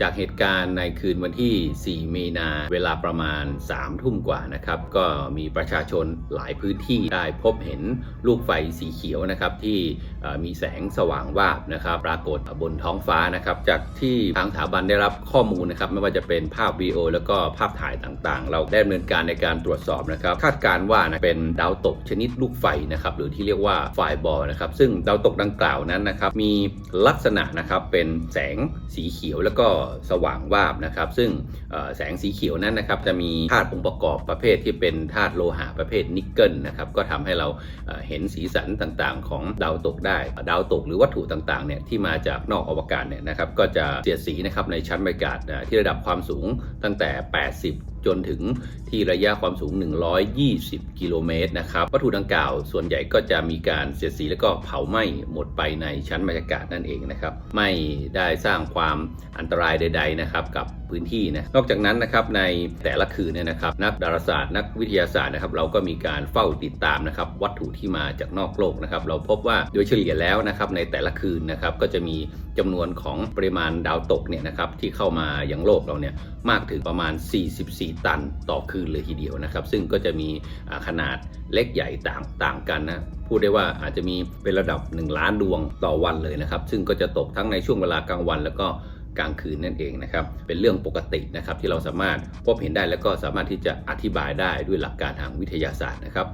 จากเหตุการณ์ในคืนวันที่ 4 มีนาเวลาประมาณ 3 ทุ่มกว่านะครับ ก็มีประชาชนหลายพื้นที่ได้พบเห็นลูกไฟสีเขียวนะครับที่มีแสงสว่างวาบนะครับปรากฏบนท้องฟ้านะครับจากที่ทางสถาบันได้รับข้อมูลนะครับไม่ว่าจะเป็นภาพวีโอแล้วก็ภาพถ่ายต่างๆ เราได้ดำเนินการในการตรวจสอบนะครับคาดการณ์ว่านะเป็นดาวตกชนิดลูกไฟนะครับหรือที่เรียกว่าไฟบอลนะครับซึ่งดาวตกดังกล่าวนั้นนะครับมีลักษณะนะครับเป็นแสงสีเขียวแล้วก็สว่างวาบนะครับ ซึ่งแสงสีเขียวนั้นนะครับจะมีธาตุองค์ประกอบประเภทที่เป็นธาตุโลหะประเภทนิกเกิลนะครับก็ทำให้เราเห็นสีสันต่างๆ ของดาวตกได้ ดาวตกหรือวัตถุต่างๆเนี่ยที่มาจากนอกอวกาศเนี่ยนะครับก็จะเสียดสีนะครับในชั้นบรรยากาศที่ระดับความสูงตั้งแต่ 80 จนถึงที่ระยะความสูง 120 กิโลเมตรนะครับวัตถุดังกล่าวส่วนใหญ่ก็จะมีการเสียดสีแล้วก็เผาไหม้หมดไปในชั้นบรรยากาศนั่นเองนะครับไม่ได้สร้างความอันตรายใด ๆนะครับกับพื้นที่นะนอกจากนั้นนะครับในแต่ละคืนเนี่ยนะครับนักดาราศาสตร์นักวิทยาศาสตร์นะครับเราก็มีการเฝ้าติดตามนะครับวัตถุที่มาจากนอกโลกนะครับเราพบว่าโดยเฉลี่ยแล้วนะครับในแต่ละคืนนะครับก็จะมีจำนวนของปริมาณดาวตกเนี่ยนะครับที่เข้ามาอยังโลกเราเนี่ยมากถึงประมาณ 44ตันต่อคืนเลยทีเดียวนะครับ ซึ่งก็จะมีขนาดเล็กใหญ่ต่างต่างกันนะพูดได้ว่าอาจจะมีเป็นระดับ 1 ล้านดวงต่อวันเลยนะครับ ซึ่งก็จะตกทั้งในช่วงเวลากลางวัน แล้วก็กลางคืนนั่นเองนะครับ เป็นเรื่องปกตินะครับที่เราสามารถพบเห็นได้แล้วก็สามารถที่จะอธิบายได้ด้วยหลักการทางวิทยาศาสตร์นะครับ